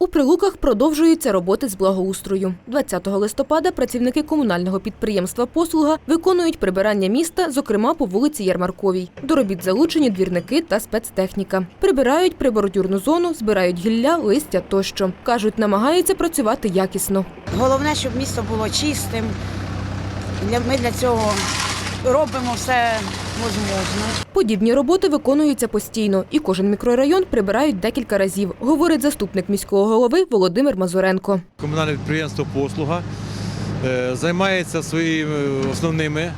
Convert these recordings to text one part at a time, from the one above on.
У Прилуках продовжуються роботи з благоустрою. 20 листопада працівники комунального підприємства «Послуга» виконують прибирання міста, зокрема по вулиці Ярмарковій. До робіт залучені двірники та спецтехніка. Прибирають приборотюрну зону, збирають гілля, листя тощо. Кажуть, намагаються працювати якісно. Головне, щоб місто було чистим. Ми для цього робимо все. Подібні роботи виконуються постійно, і кожен мікрорайон прибирають декілька разів, говорить заступник міського голови Володимир Мазуренко. Комунальне підприємство Послуга е, займається своїми основними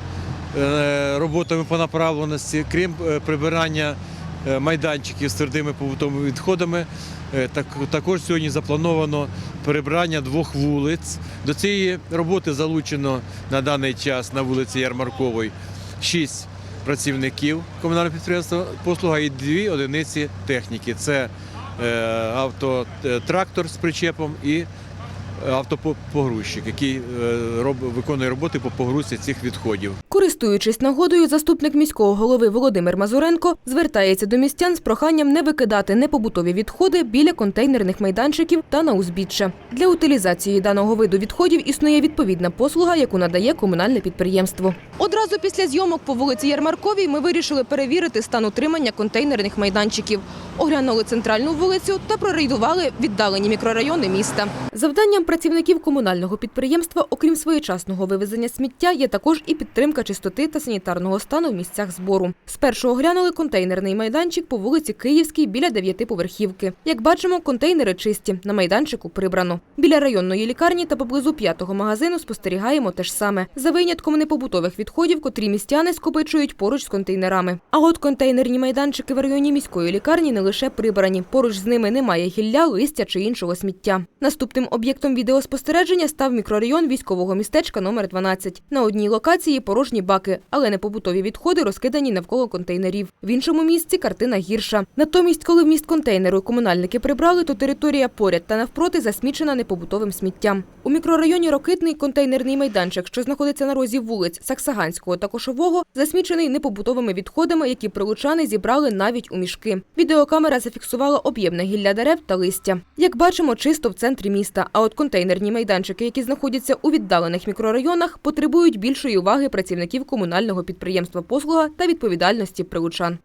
е, роботами по направленості, крім е, прибирання майданчиків з твердими побутовими відходами. також сьогодні заплановано прибирання двох вулиць. До цієї роботи залучено на даний час на вулиці Ярмаркової шість працівників комунального підприємства послуга і дві одиниці техніки. Це е, автотрактор з причепом і автопогрузчик, який е, виконує роботи по погрузці цих відходів. Користуючись нагодою, заступник міського голови Володимир Мазуренко звертається до містян з проханням не викидати непобутові відходи біля контейнерних майданчиків та на узбіччя. Для утилізації даного виду відходів існує відповідна послуга, яку надає комунальне підприємство. Одразу після зйомок по вулиці Ярмарковій ми вирішили перевірити стан утримання контейнерних майданчиків. Оглянули центральну вулицю та прорейдували віддалені мікрорайони міста. Завданням працівників комунального підприємства, окрім своєчасного вивезення сміття, є також і підтримка чистоти та санітарного стану в місцях збору. Спершу оглянули контейнерний майданчик по вулиці Київській біля дев'ятиповерхівки. Як бачимо, контейнери чисті, на майданчику прибрано. Біля районної лікарні та поблизу п'ятого магазину спостерігаємо те ж саме. За винятком непобутових відходів, котрі містяни скопичують поруч з контейнерами. А от контейнерні майданчики в районі міської лікарні не лише прибрані. Поруч з ними немає гілля, листя чи іншого сміття. Наступним об'єктом відеоспостереження став мікрорайон військового містечка номер 12. На одній локації порожні баки, але непобутові відходи розкидані навколо контейнерів. В іншому місці картина гірша. Натомість, коли вміст контейнеру комунальники прибрали, то територія поряд та навпроти засмічена непобутовим сміттям. У мікрорайоні Рокитний контейнерний майданчик, що знаходиться на розі вулиць Саксаганського та Кошового, засмічений непобутовими відходами, які прилучани зібрали навіть у мішки. Відеокамера зафіксувала об'ємне гілля дерев та листя. Як бачимо, чисто в центрі міста. А от контейнерні майданчики, які знаходяться у віддалених мікрорайонах, потребують більшої уваги працівників комунального підприємства послуга та відповідальності прилучан.